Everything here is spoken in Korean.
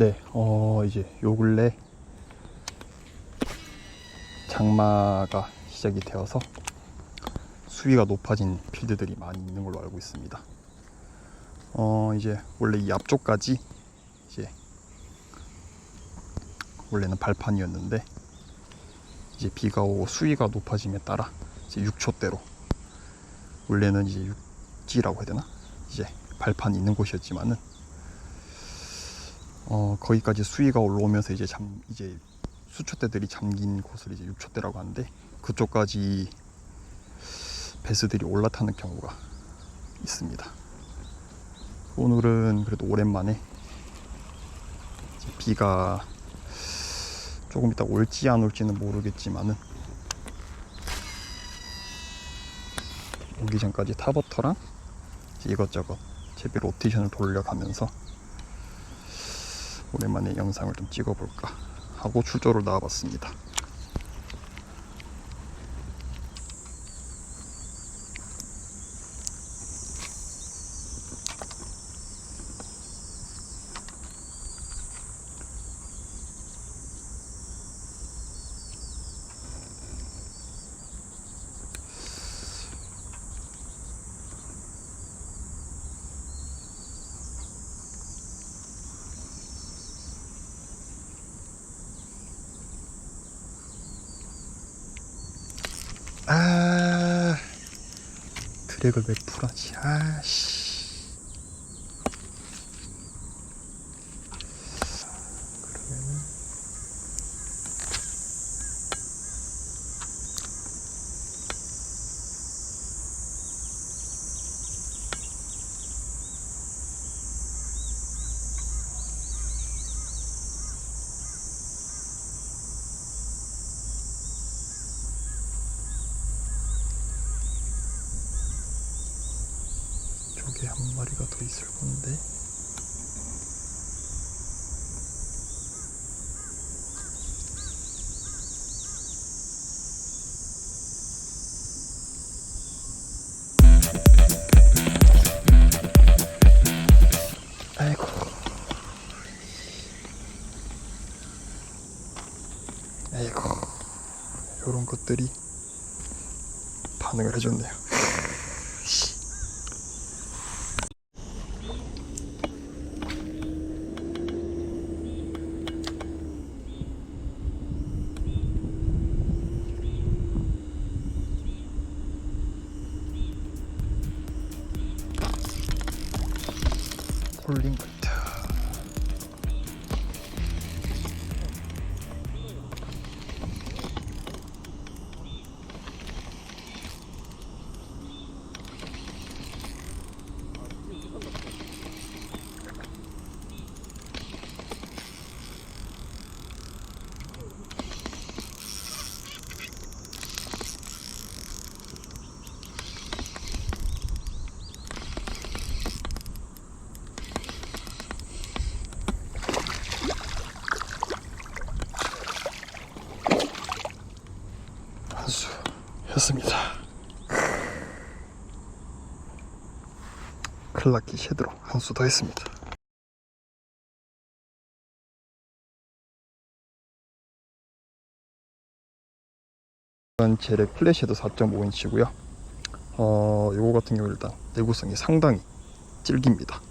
네, 어, 이제 요 근래 장마가 시작이 되어서 수위가 높아진 필드들이 많이 있는 걸로 알고 있습니다. 어, 이제 원래 이 앞쪽까지 이제 원래는 발판이었는데 이제 비가 오고 수위가 높아짐에 따라 이제 6초대로 원래는 이제 육지라고 해야 되나? 이제 발판이 있는 곳이었지만은 어, 거기까지 수위가 올라오면서 이제 잠 이제 수초대들이 잠긴 곳을 이제 6초대라고 하는데 그쪽까지 배스들이 올라타는 경우가 있습니다. 오늘은 그래도 오랜만에 비가 조금 이따 올지 안 올지는 모르겠지만은 오기 전까지 타버터랑 이것저것 제비 로테이션을 돌려가면서 오랜만에 영상을 좀 찍어볼까 하고 출조를 나와봤습니다. 드랙을 왜 풀하지? 아씨. 한 마리가 더 있을 건데. 요런 것들이 반응을 해줬네요. Lincoln. 한수 했습니다. 클라키 쉐드로 한수 더 했습니다. 이건 제렉 플래시도 4.5인치고요. 어, 요거 같은 경우 일단 내구성이 상당히 질깁니다.